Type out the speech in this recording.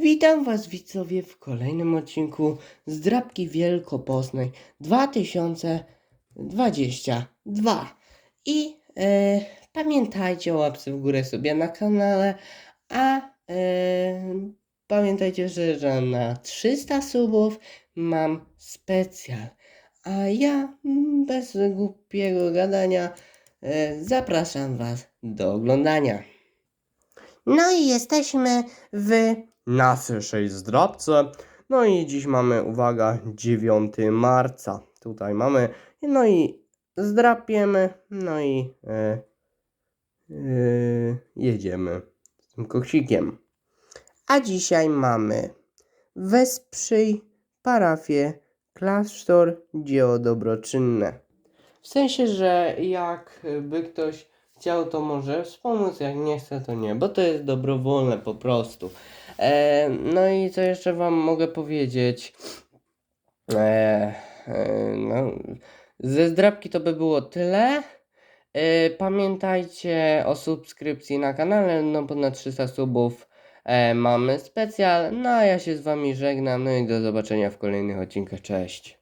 Witam Was widzowie w kolejnym odcinku z Drapki Wielkopostnej 2022 i e, pamiętajcie o łapce w górę sobie na kanale, a e, pamiętajcie, że, że na 300 subów mam specjal, a ja mm, bez głupiego gadania e, zapraszam Was do oglądania. No i jesteśmy w naszej zdrabce. No i dziś mamy, uwaga, 9 marca. Tutaj mamy, no i zdrapiemy, no i e, e, jedziemy z tym koksikiem. A dzisiaj mamy Wesprzyj, parafię, klasztor, dzieło dobroczynne. W sensie, że jakby ktoś chciał, to może wspomóc, jak nie chce, to nie, bo to jest dobrowolne po prostu. E, no i co jeszcze Wam mogę powiedzieć? E, e, no, ze zdrabki to by było tyle. E, pamiętajcie o subskrypcji na kanale, no ponad 300 subów e, mamy specjal. No a ja się z Wami żegnam, no i do zobaczenia w kolejnych odcinkach. Cześć.